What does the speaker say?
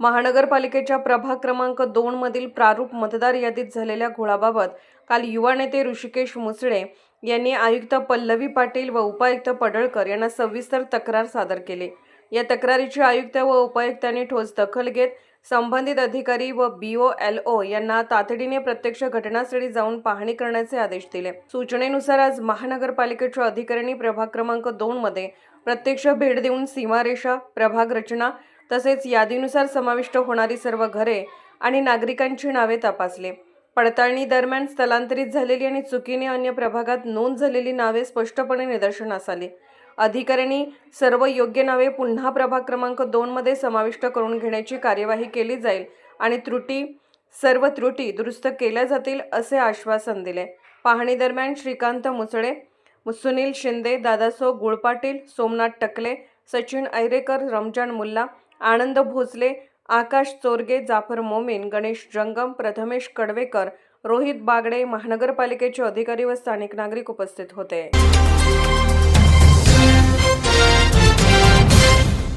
महानगरपालिकेच्या प्रभाग क्रमांक दोन मधील प्रारूप मतदार यादीत झालेल्या घोळाबाबत काल युवा नेते ऋषिकेश मुसळे यांनी आयुक्त पल्लवी पाटील व उपायुक्त पडळकर यांना सविस्तर तक्रार सादर केली. या तक्रारीची आयुक्त व उपायुक्तांनी ठोस दखल घेत संबंधित अधिकारी व बीओ एल ओ यांना तातडीने प्रत्यक्ष घटनास्थळी जाऊन पाहणी करण्याचे आदेश दिले. सूचनेनुसार आज महानगरपालिकेच्या अधिकाऱ्यांनी प्रभाग क्रमांक दोन मध्ये प्रत्यक्ष भेट देऊन सीमारेषा प्रभाग रचना तसेच यादीनुसार समाविष्ट होणारी सर्व घरे आणि नागरिकांची नावे तपासले. पडताळणी दरम्यान स्थलांतरित झालेली आणि चुकीने अन्य प्रभागात नोंद झालेली नावे स्पष्टपणे निदर्शनास आली. अधिकाऱ्यांनी सर्व योग्य नावे पुन्हा प्रभाग क्रमांक दोनमध्ये समाविष्ट करून घेण्याची कार्यवाही केली जाईल आणि त्रुटी सर्व त्रुटी दुरुस्त केल्या जातील असे आश्वासन दिले. पाहणी दरम्यान श्रीकांत मुसळे सुनील शिंदे दादासो गुळपाटील सोमनाथ टकले सचिन ऐरेकर रमजान मुल्ला आनंद भोसले आकाश चोरगे जाफर मोमीन गणेश जंगम प्रथमेश कडवेकर रोहित बागडे महानगरपालिकेचे अधिकारी व स्थानिक नागरिक उपस्थित होते.